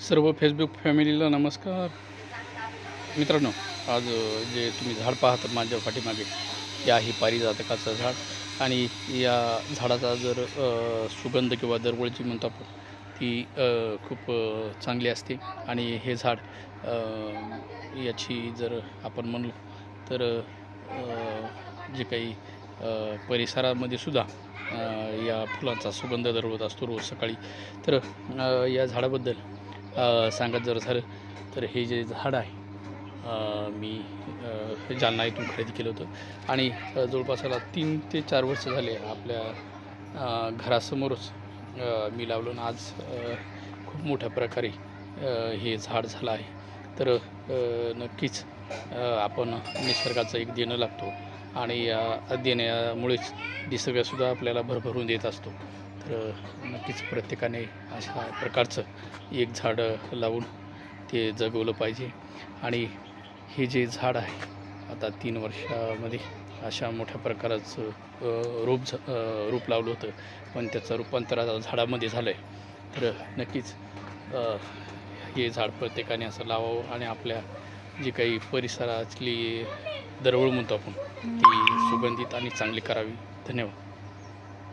सर्व फेसबुक फॅमिलीला नमस्कार. मित्रांनो आज जे तुम्ही झाड पाहत माझ्या पाठीमागे या आहे पारिजातकाचं झाड. आणि या झाडाचा जर सुगंध किंवा दरवळची म्हणतो आपण ती खूप चांगली असते. आणि हे झाड याची जर आपण म्हणलो तर जे काही परिसरामध्ये सुद्धा या फुलांचा सुगंध दरवळत असतो रोज सकाळी. तर या झाडाबद्दल सांगत जर झालं तर हे जे झाड आहे मी जालना इथून खरेदी केलं होतं. आणि जवळपास याला तीन ते चार वर्ष झाले आपल्या घरासमोरच मी लावलं आणि आज खूप मोठ्या प्रकारे हे झाड झालं आहे. तर नक्कीच आपण निसर्गाचं एक देणं लागतो. आणि या देण्यामुळेच निसर्गसुद्धा आपल्याला भरभरून देत असतो. तर नक्कीच प्रत्येकाने अशा प्रकारचं एक झाडं लावून ते जगवलं पाहिजे. आणि हे जे झाड आहे आता तीन वर्षामध्ये अशा मोठ्या प्रकाराचं रोप रूप झ रूप लावलं होतं. पण त्याचं रूपांतर आता झाडामध्ये झालं आहे तर नक्कीच हे झाड प्रत्येकाने असं लावावं आणि आपल्या जी काही परिसरातली दरवळ म्हणतो आपण ती सुगंधित आणि चांगली करावी. धन्यवाद.